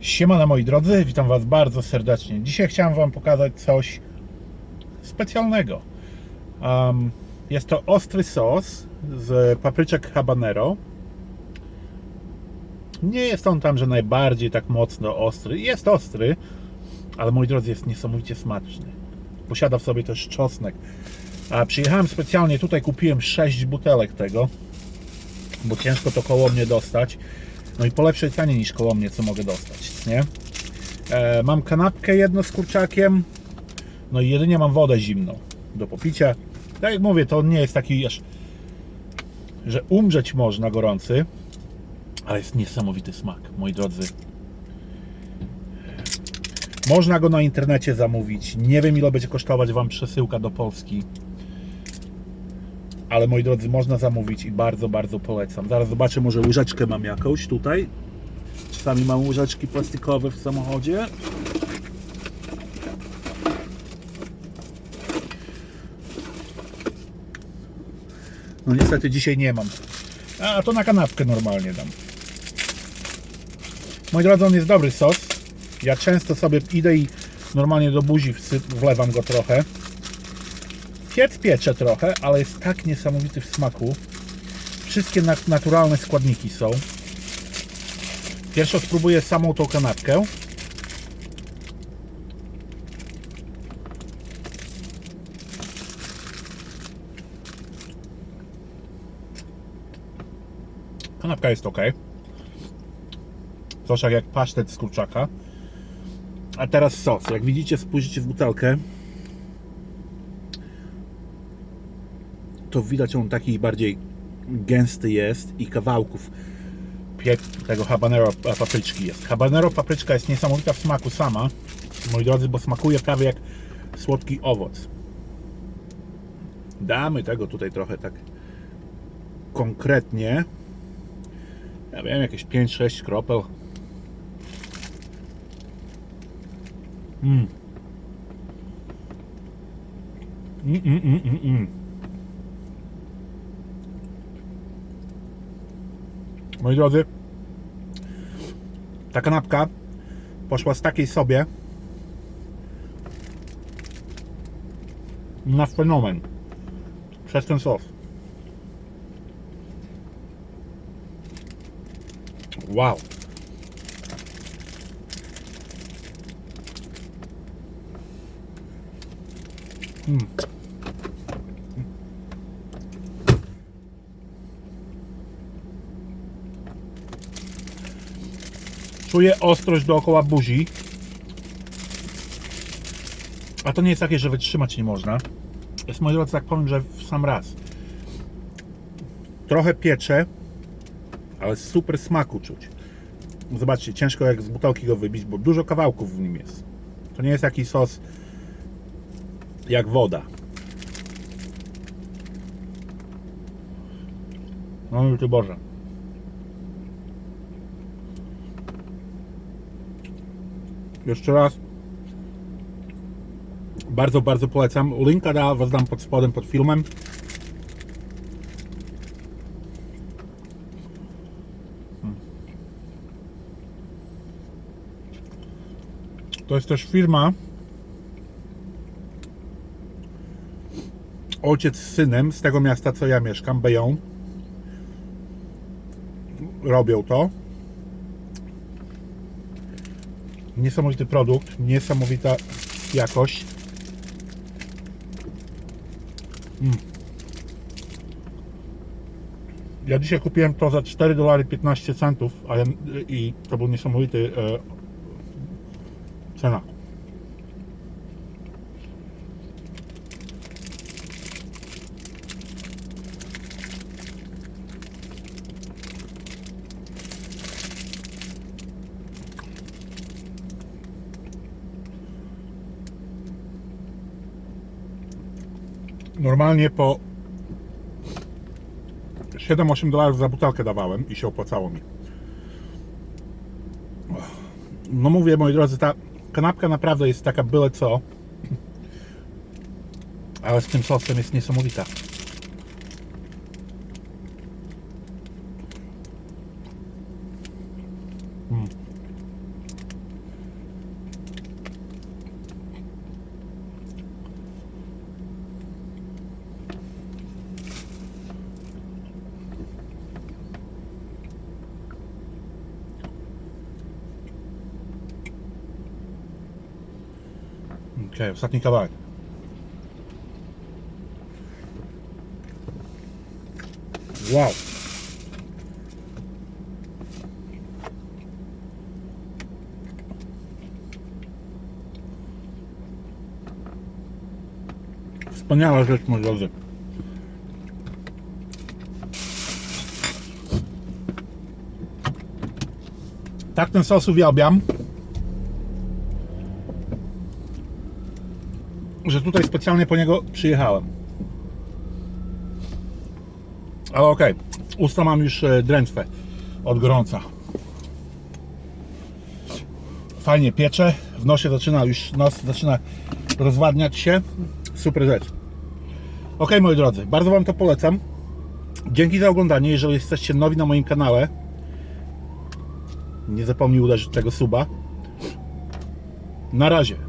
Siemano moi drodzy, witam Was bardzo serdecznie. Dzisiaj chciałem Wam pokazać coś specjalnego. Um, jest to ostry sos z papryczek habanero. Nie jest on tam, że najbardziej tak mocno ostry. Jest ostry, ale moi drodzy, jest niesamowicie smaczny. Posiada w sobie też czosnek. A przyjechałem specjalnie tutaj, kupiłem 6 butelek tego, bo ciężko to koło mnie dostać. No i po lepszej cenie niż koło mnie, co mogę dostać, nie? E, mam kanapkę jedno z kurczakiem, no i jedynie mam wodę zimną do popicia. Tak jak mówię, to nie jest taki aż, że umrzeć można gorący, ale jest niesamowity smak, moi drodzy. Można go na internecie zamówić. Nie wiem, ile będzie kosztować Wam przesyłka do Polski. Ale moi drodzy, można zamówić i bardzo, bardzo polecam. Zaraz zobaczę, może łyżeczkę mam jakąś tutaj. Czasami mam łyżeczki plastikowe w samochodzie. No niestety dzisiaj nie mam. A to na kanapkę normalnie dam. Moi drodzy, on jest dobry sos. Ja często sobie idę i normalnie do buzi wlewam go trochę. Piec piecze trochę, ale jest tak niesamowity w smaku. Wszystkie nat- naturalne składniki są. Pierwszo spróbuję samą tą kanapkę. Kanapka jest ok. Troszkę jak pasztet z kurczaka. A teraz sos. Jak widzicie, spojrzycie w butelkę, to widać on taki bardziej gęsty jest i kawałków tego habanero papryczki jest. Habanero papryczka jest niesamowita w smaku sama, moi drodzy, bo smakuje prawie jak słodki owoc. Damy tego tutaj trochę tak konkretnie. Ja wiem, jakieś 5-6 kropel. Mm. Mm, mm, mm, mm, mm. Moi drodzy, ta kanapka poszła z takiej sobie na fenomen przez ten sos. Wow. Mm. Czuję ostrość dookoła buzi. A to nie jest takie, że wytrzymać nie można. Jest moi drodzy, tak powiem, że w sam raz. Trochę piecze, ale super smaku czuć. Zobaczcie, ciężko jak z butelki go wybić, bo dużo kawałków w nim jest. To nie jest taki sos jak woda. No ty Boże. Jeszcze raz. Bardzo, bardzo polecam. Linka da, was dam pod spodem, pod filmem. To jest też firma. Ojciec z synem z tego miasta, co ja mieszkam, Bayonne. Robią to. Niesamowity produkt, niesamowita jakość. Mm. Ja dzisiaj kupiłem to za 4 dolary 15 centów, a ja, i to był niesamowity e, cena. Normalnie po 7-8 dolarów za butelkę dawałem i się opłacało mi. No mówię, moi drodzy, ta kanapka naprawdę jest taka byle co. Ale z tym sosem jest niesamowita. Mm. Okej, ostatni kawałek. Wow. Wspaniała rzecz, moi drodzy. Tak ten sos uwielbiam. Że tutaj specjalnie po niego przyjechałem. Ale okej, usta mam już e, drętwe od gorąca. Fajnie piecze, w nosie zaczyna już, nos zaczyna rozwadniać się. Super rzecz. Ok, moi drodzy, bardzo Wam to polecam. Dzięki za oglądanie. Jeżeli jesteście nowi na moim kanale, nie zapomnij uderzyć tego suba. Na razie.